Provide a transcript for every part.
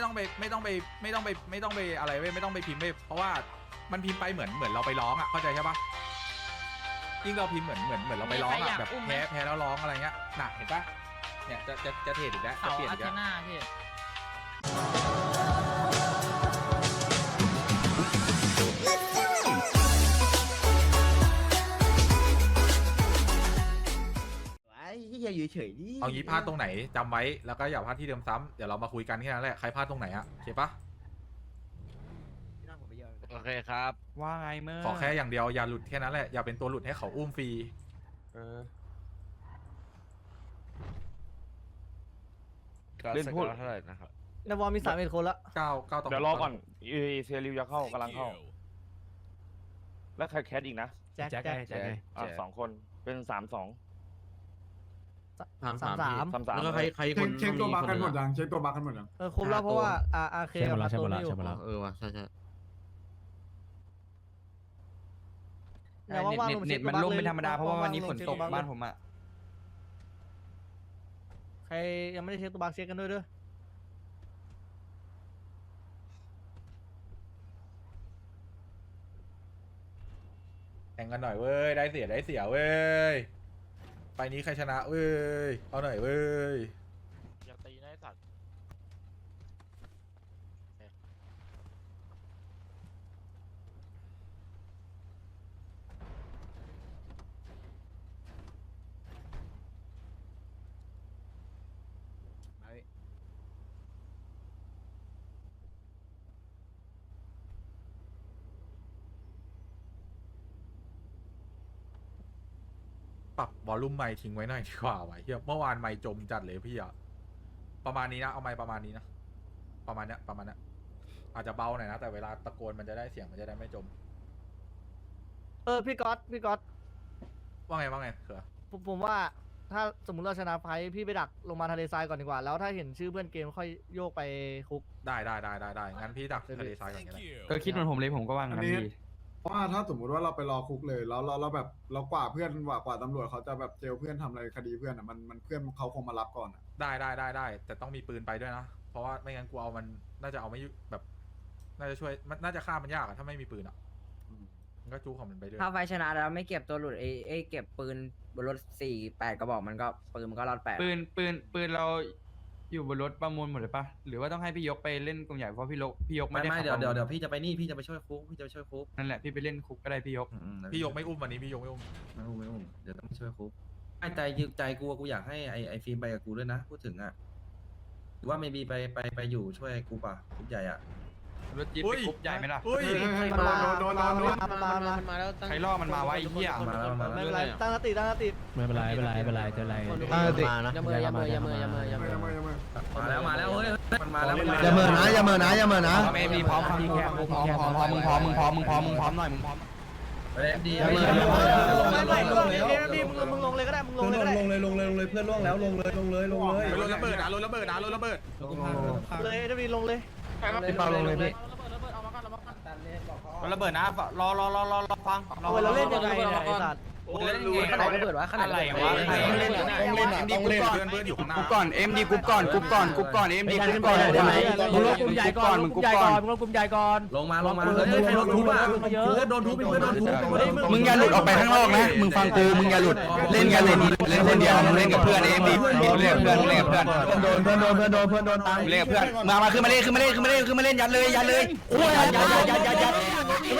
ไม่ต้องไปไม่ต้องไปไม่ต้องไปไม่ต้องไปอะไรเว้ยไม่ต้องไปพิมพ์เว้ยเพราะว่ามันพิมพ์ไปเหมือนเหมือนเราไปร้องอะเข้าใจใช่ปะยิ่งเราพิมพ์เหมือนเหมือนเหมือนเราไปร้องอะแบบแพ้แพ้แล้วร้องอะไรเงี้ยน่ะเห็นปะเนี่ยจะจะจะเทรดอีกแล้วจะเปลี่ยนอาอีกทแล้วนาพี่ เฉยๆนี่เอางี้พลาดตรงไหนจำไว้แล้วก็อย่าพลาดที่เดิมซ้ำเดี๋ยวเรามาคุยกันแค่นั้นแหละใครพลาดตรงไหนอะโอเคปะโอเคครับ ว่าไงเมื่อขอแค่อย่างเดียวอย่าหลุดแค่นั้นแหละอย่าเป็นตัวหลุดให้เขาอุ้มฟรีเออเล่นพูดเท่าไหร่นะครับนวอมีสามเอ็ดคนละเก้าเก้าต่อเดี๋ยวรอก่อนเอเซียริวจะเข้ากำลังเข้า แล้วใครแคสอีกนะแจ็คแจ็คแจ็ค สองคนเป็นสามสอง สามสามสามสามสามแล้วใครใครคช็นเช็คตัวบาร์กันหมดยังเช็คตัวบาร์กันหมดยังเออครบแล้วเพราะว่าอาอาเคกับอาตูไม่อยู่เออว่ะใช่ใช่เน็ตเน็ตเน็ตมันล่มเป็นธรรมดาเพราะว่าวันนี้ฝนตกบ้านผมอะใครยังไม่ได้เช็คตัวบาร์เช็คกันด้วยเด้อแข่งกันหน่อยเว้ยได้เสียได้เสียเว้ย นี้ใครชนะเว้ย เอาหน่อยเว้ย ปรับวอลลุ่มไมค์ทิ้งไว้หน่อยดีกว่าไว้เมื่อวานไมค์จมจัดเลยพี่อะประมาณนี้นะเอาไมค์ประมาณนี้นะประมาณเนี้ยประมาณเนี้ยอาจจะเบาหน่อยนะแต่เวลาตะโกนมันจะได้เสียงมันจะได้ไม่จม เออพี่ก๊อตพี่ก๊อตว่าไงว่าไงเขือผมผมว่าถ้าสมมติเราชนะไฟท์พี่ไปดักลงมาทะเลทรายก่อนดีกว่า แล้วถ้าเห็นชื่อเพื่อนเกมค่อยโยกไปคุก ได้ได้ได้ได้ได้งั้นพี่ดักทะเลทรายก่อนก็ได้ ก็คิดเหมือนผมเลยผมก็ว่างนอันนดี เพราะว่าถ้าสมมติว่าเราไปรอคุกเลยแล้วเราเราแบบเรากว่าเพื่อนกว่ากว่าตำรวจเขาจะแบบเจลเพื่อนทำอะไรคดีเพื่อนอะมันมันเพื่อนเขาคงมารับก่อนอะได้ได้ได้ได้ แต่ต้องมีปืนไปด้วยนะ เพราะว่าไม่งั้นกลัวเอามันน่าจะเอาไม่แบบ น่าจะช่วยมันน่าจะฆ่ามันยากถ้าไม่มีปืนอะมันก็จู้ของมันไปด้วยถ้าไฟชนะแล้วไม่เก็บตัวหลุดไอ้ไอ้เก็บปืนบนรถสี่แปดกระบอกมันก็ปืนมันก็รอดแปดปืนปืนปืนเรา อยู่บนรถประมูลหมดเลยปะหรือว่าต้องให้พี่ยกไปเล่นกลุ่มใหญ่เพราะพี่ยกพี่ยกไม่ไม่ได้ไมเดี๋ยวเดี๋ยวเดี๋ยวพี่จะไปนี่พี่จะไปช่วยคุกพี่จะไปช่วยคุกนั่นแหละพี่ไปเล่นคุกก็ได้พี่ยกพี่ยกไม่อุ้มวันนี้พี่ยกไม่อุ้มไม่อุ้มไม่อุ้มเดี๋ยวต้องช่วยคุกใจใจกลัวกูอยากให้ไอไอฟิล์มไปกับกูด้วยนะพูดถึงอะหรือว่าไม่มีไปไปไปอยู่ช่วยกูป่ะกลุ่มใหญ่อะ รถจี๊ไปคุบใหญ่ไหมล่ะ อุ้ยโดนโดนโดนโดนโดนมามามมาแล้วใครล่อมันมาไว้เหี้ย มาแล้วมาแล้ว ไม่เป็นไรตั้งสติตั้งสติไม่เป็นไรไม่เป็นไรไม่เป็นไรไม่เป็นไรอ่าดิ มานะอย่าเมยอย่าเมยอย่าเมยอย่าเมยอย่ามยมาแล้วมาแล้วเฮ้ยมันมาแล้วมันมาอแล้วย่าเมินนะอย่าเมินนะอย่าเมินนะพร้อมเอ็มดีพร้อมพร้อมพร้อมพร้อมพร้อมมึงพร้อมมึงพร้อมมึงพร้อมมึงพร้อมหน่อยมึงพร้อมเอ็มดีเอ็มดีม่ไลงเลยนี่มึงลงมึงลงเลยก็ได้มึงลงเลยก็ได้ลงเลยลงเลยลงเลยเพื่อนล่วงแล้วลงเลยลงเลยลงเลยรถระเบิดนะรถระเบิดนะรถระเบิดเลยเอ็มดีลงเลย พี่เปาลงเลยพี่มันระเบิดนะรอรอรอรอฟังเราเล่นยังไงเไอ้สัตว์เล่ยขนาดระเบิดวะขนาดอะไรวะเล่นต้องเล่นอะต้องเล่นเพื่อนเพื่อนอยู่ข้างหน้ากูก่อนเอ็มดีกูก่อนกูก่อนกูก่อนเอ็มดีกูก่อนไหมมึงลงกลุ่มใหญ่ก่อนมึงกลุ่มใหญ่ก่อนมึงลงกลุ่มใหญ่ก่อนลงมาลงมาเลยใครโดนทุบอะเพื่อนโดนทุบเพื่อนโดนทุบมึงอย่าหลุดออกไปข้างนอกนะมึงฟังกูมึงอย่าหลุดเล่นอย่าเล่น เล่นคนเดียวมึงเล่นกับเพื่อนเองดิมึงเล่นเพื่อนเล่นกับเพื่อนโดนโดนโดนโดนเพื่อนโดนตายงเล่นเพื่อนมามาขึ้นมาเล่นขึ้นมาเล่นขึ้นมาเล่นขึ้นมาเล่นยัดเลยยัดเลยโอ้ยยัดยัดยัดยัดยัด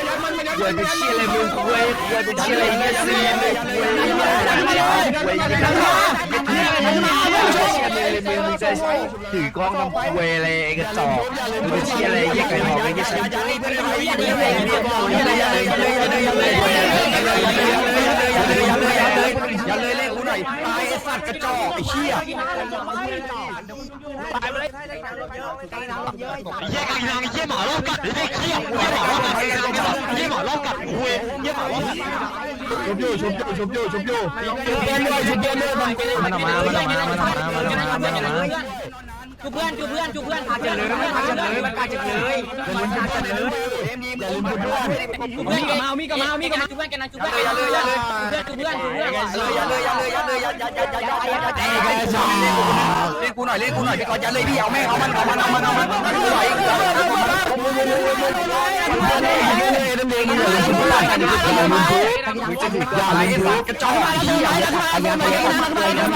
ยัดมันมันยัดมันเป็นเชี่ยอะไรมึงคุยคุยเป็นเชี่ยอะไรเนี่ยซีเลยคุยคุยยัดยัดยัดถือกล้องทำคุยอะไรกระจอกมึงเป็นเชี่ยอะไรเยี่ยไก่หอกไอ้เยี่ยชัยยัดเลยยัดเลยยัดเลยยัดเลยยัดเลยยัดเลยยัดเลยยัดเลยยัดเลย ยัดเลยเล่นกูหน่อยตายไอ้สัตว์กระจอกไอ้เหี้ยตายไปเลยเยี่ยกังนางเยี่ยหมอรอกัดเยี่ยเยี่ยเยี่ยหมอรอกัดเยี่ยหมอรอกัดคุยเยี่ยหมอรอกัดชุบอยู่ชุบอยู่ชุบอยู่ชุบอยู่ชุบเย็นด้วยชุบเย็นด้วยมันออกมามันออกมามันออกมามันออกมามันออกมา จูเพื่อนจูเพื่อนจูเพื่อนพาเจอเลยพาเจอเลยมันพาเจอเลยมันพาเจอเลยเอ็มดีอย่าลืมพูดด้วยจูเพื่อนกับมามีกับมามีกับมาจูเพื่อนกันนะจูเพื่อนอย่าเลยอย่าเลยจูเพื่อนจูเพื่อนจูเพื่อนอย่าเลยอย่าเลยอย่าเลยอย่าอย่าอย่าอย่าอย่าอย่าเล่นกูหน่อยเล่นกูหน่อยพี่กอนอย่าเลยพี่เอาแม่เอามันเอามันเอามันเอามันกูไหวกูไหวเล่นเองเลยชุบหลังกันอย่าลืมพูดมึงจะถูกอย่าลืมพูดกระจอกเหี้ยอย่าอย่าอย่าอย่า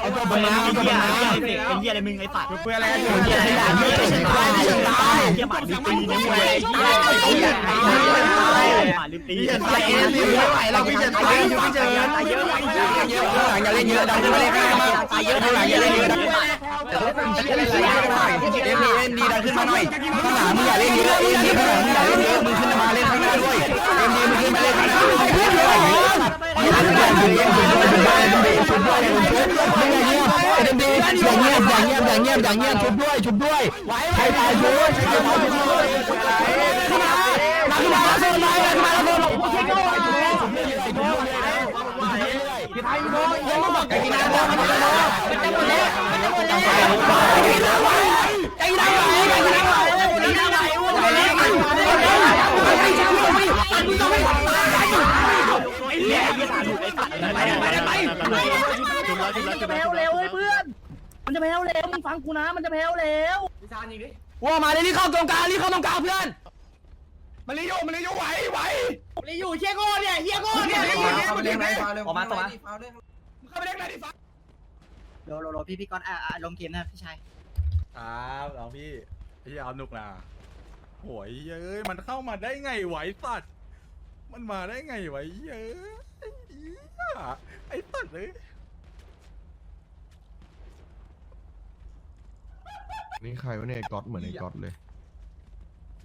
เอาตัวมาเอาตัวมาเป็นเหี้ยอะไรมึงไอ้สัตว์เพื่ออะไรเหี้ยอย่าอย่าอย่าอย่าเหี้ยหมาลิ้นตีนะมวยเหี้ยหมาลิ้นตีตายเองไม่ไหวเราพี่จะตายอยู่พี่เจอตายเยอะเยอะอย่าเล่นเยอะดังไม่เล่นแค่มาตายเยอะเท่าไหร่อย่าเล่นเยอะดังเอ็มดีเอ็มดีดังขึ้นมาหน่อยข้างหลังมึงอย่าเล่นเยอะเอ็มดีข้างหลังมึงอย่าเล่นเยอะมึงขึ้นมาเล่นข้างหน้าด้วยเอ็มดีมึงขึ้นมาเล่นข้างหน้าด้วยเพื่อนด้วยอย่าเล่นเยอะอย่าเล่นเยอะชุบด้วยชุบด้วยชุบด้วยมึงอย่าเงียบอย่าเอย่างเงียบอย่างเงียบอย่างเงียบอย่างเงียบชุบด้วยชุบด้วยใครตายชุบใครตายชุบด้วยขึ้นมาขึ้นมาขึ้นมาขึ้นมาขึ้นมาพี่ไทยโดนยังไม่บอกไอ้กินน้ำมันจะหมดแล้วมันจะหมดแล้วมันจะหมดแล้ว พ้วเร็วมึงฟังกูนะมันจะแพ้วเร็วว่ามาเลยรีเข้าตรงกลางรีเข้าตรงกลางเพื่อนมันรีโยมันรีโยไหวไหวรีอยู่เชี่ยโก้เนี่ยเชี่ยโก้เนี่ยออกมาต่อมาเข้าไปเล่นได้ดิฟ้าโลโลโลพี่พี่ก้อนอ่าลงเกมนะพี่ชายครับน้องพี่พี่เอาหนุกนะโหยเอ้ยมันเข้ามาได้ไงไหวสัตว์มันมาได้ไงไหวเอ้ยไอ้สัตว์เลย นี่ใครวะเนี่ยก๊อตเหมือนไอ้ก๊อตเลย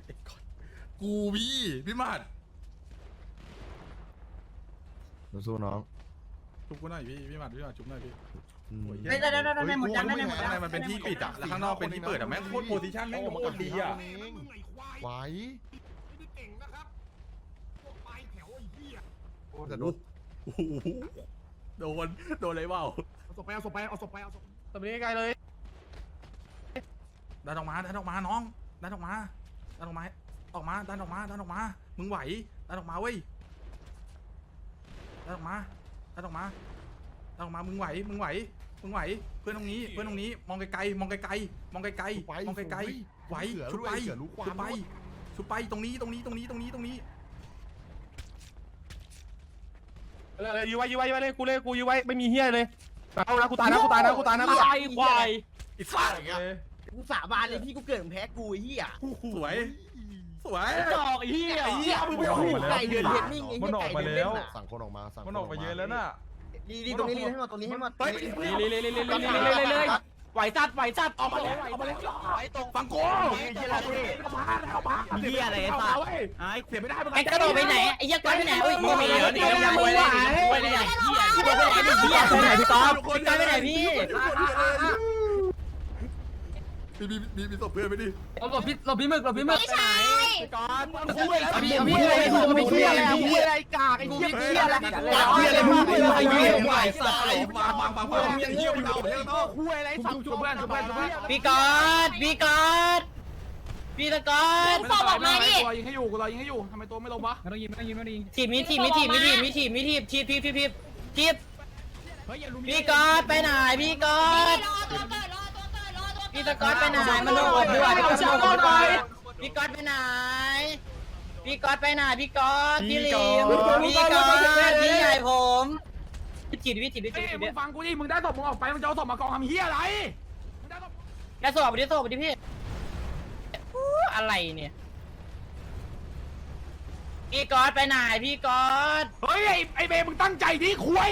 ไอ้ก๊อตกูพี่พี่มาดสู้ๆน้องชุบกูหน่อยพี่พี่มาดพี่มาดชุบหน่อยพี่ อืมได้ได้ได้ได้ได้หมดยังได้หมดข้างในมันเป็นที่ปิดอะแล้วข้างนอกเป็นที่เปิดอะแม่งโคตรโพซิชั่นแม่งโคตรดีอะไหวโอ้แต่โดนโอ้โหโดน โดนอะไรเปล่า เอาศพไปเอาศพไปเอาศพไปเอาศพ ตบนี้ไกลเลย ดันออกมาดันออกมาน้องดันออกมาดันออกมาออกมาดันออกมาดันออกมา มึงไหวดันออกมาเว้ยดันออกมาดันออกมาดันออกมามึงไหวมึงไหวมึงไหว เพื่อนตรงนี้เพื่อนตรงนี้มองไกลๆมองไกลๆมองไกลๆมองไกลๆไหวชุบไปชุบไปชุบไปตรงนี้ตรงนี้ตรงนี้ตรงนี้ตรงนี้เลยยื้อไว้ยื้อไว้ยื้อไว้เลยกูเลยกูยื้อไว้ไม่มีเหี้ยเลยเอานะกูตายนะกูตายนะกูตายนะควายควายอีสัตว์ กูสาบานเลยพี่กูเกิดแพ้กูเฮียสวย สวย จอกไอ้เหี้ยไอ้เฮียมึงไปขู่ไก่เดือดเห็ดนิ่งไอ้เฮียไก่เดือดเล่นน่ะสั่งคนออกมาสั่งมันออกมาเยอะแล้วน่ะ ดีดีตรงนี้ดีให้หมดตรงนี้ให้หมดเฮ้ย เลยเลยเลยเลยเลยเลยเลยไหวจัดไหวจัดออกมาเลยออกมาเลยฟังกูเหี้ยอะไรไอ้สัตว์ไอ้เสียไม่ได้ไอ้กระโดดไปไหนไอ้ยักษ์ก้อนไปไหนอุ้ยมึงมีเหรอเนี่ยมึงไหวเลยไหวเลยเฮียเฮียไปไหนเฮียไปไหนพี่ต๊อบพี่ต๊อบไปไหนพี่ มีมีมีมีศพเพื่อนไปดิหลบพี่หลบพี่มึกหลบพี่มึกไม่ใช่คุยอะไรพี่พี่อะไรพี่พี่อะไรพี่อะไรกากไอ้เฮียพี่อะไรพี่อะไรมึงพี่อะไรพี่ไหวสัตว์ฟังฟังฟังฟังเฮียเฮียอยู่กับเฮียนอกคุยอะไรสับชุบเพื่อนชุบเพื่อนชุบเพื่อนพี่กอดพี่กอดพี่ตะกอดฟอบอกมาดิกูรอยิงให้อยู่กูรอยิงให้อยู่ทำไมตัวไม่ลงวะไม่ต้องยิงไม่ต้องยิงไม่ต้องยิงทีมมีทีมมีทีมมีทีมมีทีมมีทีมทีมทีมทีมทีมทีมพี่กอดไปไหนพี่กอด รอตัวเกิดรอตั พี่ตะกอดไปไหนมันโดนอบด้วยพี่กอดโดนอบด้วยพี่กอดไปไหนพี่กอดไปไหนพี่กอดพี่ลิมพี่กอดพี่ใหญ่ผมพี่จีดพี่จีดพี่จีดมึงฟังกูดิมึงได้ศพมึงออกไปมึงจะเอาศพมากองทำเฮียอะไรแกสอบไปดิสอบไปดิพี่อู้อะไรเนี่ยพี่กอดไปไหนพี่กอดเฮ้ยไอ้ไอ้เบมึงตั้งใจดิคุย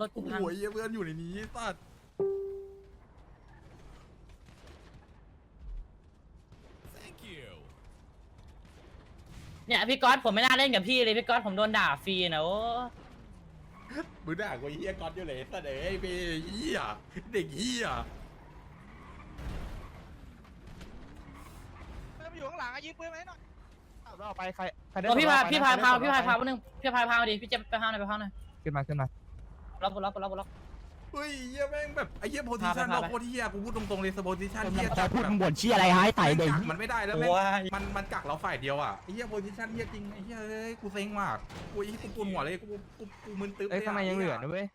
รถกูโอ้พังโหไอเหี้ยเพื่อนอยู่ในนี้สัตเนี่ยพี่ก๊อตผมไม่น่าเล่นกับพี่เลยพี่ก๊อตผมโดนด่าฟรีนะโอ้มึงด่ากูไเหี้ยก๊อตอยู่เลยสัตว์เอ้ยพี่เหี้ยเด็กเหี้ยเพื่อนมาอยู่ข้างหลังอะยิงปืนมาหมหน่อยเราไปใครใครได้ตัวพี่พาพี่พาพาวพี่พาพาวนึงพี่พาพาวดิพี่จะไปพาวหน่อยไปพาวหน่อยขึ้นมาขึ้นมา ล็อกล็อกล็อกล็อกเฮ้ยเหี้ยแม่งแบบไอ้เหี้ยโพซิชันเราโพคตรเหี้ยกูพูดตรงๆเลยสโพซิชันเหี้ยจะพูดบ่นชี้อะไรหายไตเด็กมันไม่ได้แล้วแม่งมันมันกักเราฝ่ายเดียวอะไอ้เหี้ยโพซิชันเหี้ยจริงไอ้เหี้ยเอ้ยกูเซ็งมากกูไอ้กูปูนหัวเลยกูกูกูมึนตึ๊บไอ้ทำไมยังเหลือนะเว้ย